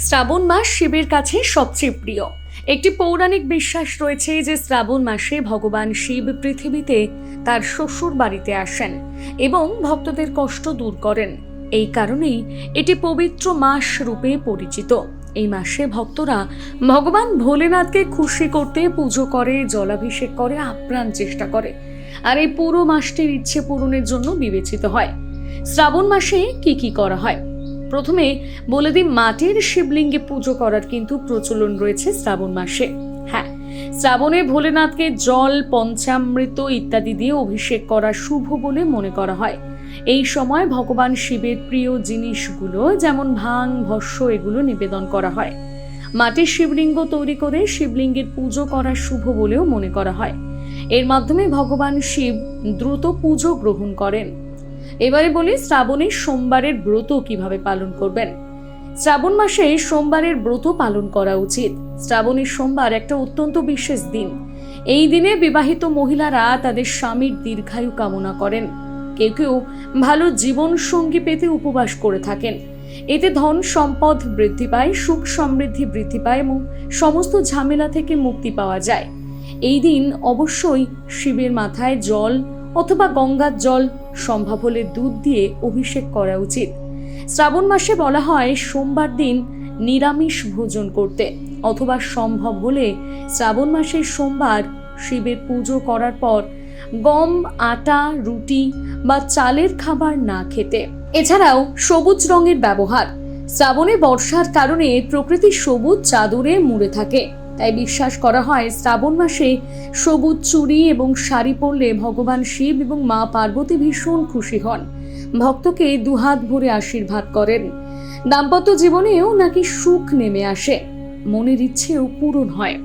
শ্রাবণ মাস শিবের কাছে সবচেয়ে প্রিয়। একটি পৌরাণিক বিশ্বাস রয়েছে যে শ্রাবণ মাসে ভগবান শিব পৃথিবীতে তার শ্বশুর বাড়িতে আসেন এবং ভক্তদের কষ্ট দূর করেন। এই কারণেই এটি পবিত্র মাস রূপে পরিচিত। এই মাসে ভক্তরা ভগবান ভোলেনাথকে খুশি করতে পুজো করে, জলাভিষেক করে, আপ্রাণ চেষ্টা করে। আর এই পুরো মাসটির ইচ্ছে পূরণের জন্য বিবেচিত হয়। শ্রাবণ মাসে কি কি করা হয়? প্রথমে বলে দিই, মাটির শিবলিঙ্গে পুজো করার কিন্তু প্রচলন রয়েছে শ্রাবণ মাসে। হ্যাঁ শ্রাবণে ভোলেনাথকে জল, পঞ্চামৃত ইত্যাদি দিয়ে অভিষেক করা শুভ বলে মনে করা হয়। এই সময় ভগবান শিবের প্রিয় জিনিসগুলো যেমন ভাং, ভস্য, এগুলো নিবেদন করা হয়। মাটির শিবলিঙ্গ তৈরি করে শিবলিঙ্গের পুজো করা শুভ বলেও মনে করা হয়। এর মাধ্যমে ভগবান শিব দ্রুত পুজো গ্রহণ করেন। এবারে বলি শ্রাবণের সোমবারের ব্রত কীভাবে পালন করবেন? শ্রাবণ মাসে সোমবারের ব্রত পালন করা উচিত। শ্রাবণের সোমবার একটা অত্যন্ত বিশেষ দিন। এই দিনে বিবাহিত মহিলারা তাদের স্বামীর দীর্ঘায়ু কামনা করেন। কেউ কেউ ভালো জীবন সঙ্গী পেতে উপবাস করে থাকেন। এতে ধন সম্পদ বৃদ্ধি পায়, সুখ সমৃদ্ধি বৃদ্ধি পায় এবং সমস্ত ঝামেলা থেকে মুক্তি পাওয়া যায়। এই দিন অবশ্যই শিবের মাথায় জল অথবা গঙ্গার জল সম্ভব হলে দুধ দিয়ে অভিষেক করা উচিত। শ্রাবণ মাসে বলা হয় সোমবার দিন নিরামিষ ভোজন করতে, অথবা সম্ভব হলে শ্রাবণ মাসের সোমবার শিবের পুজো করার পর গম, আটা, রুটি বা চালের খাবার না খেতে। এছাড়াও সবুজ রঙের ব্যবহার। শ্রাবণে বর্ষার কারণে প্রকৃতি সবুজ চাদরে মুড়ে থাকে। তাই বিশ্বাস করা হয় শ্রাবণ মাসে সবুজ চুড়ি এবং শাড়ি পরলে ভগবান শিব এবং মা পার্বতী ভীষণ খুশি হন। ভক্তকে দুহাত ভরে আশীর্বাদ করেন। দাম্পত্য জীবনেও নাকি সুখ নেমে আসে। মনের ইচ্ছেও পূরণ হয়।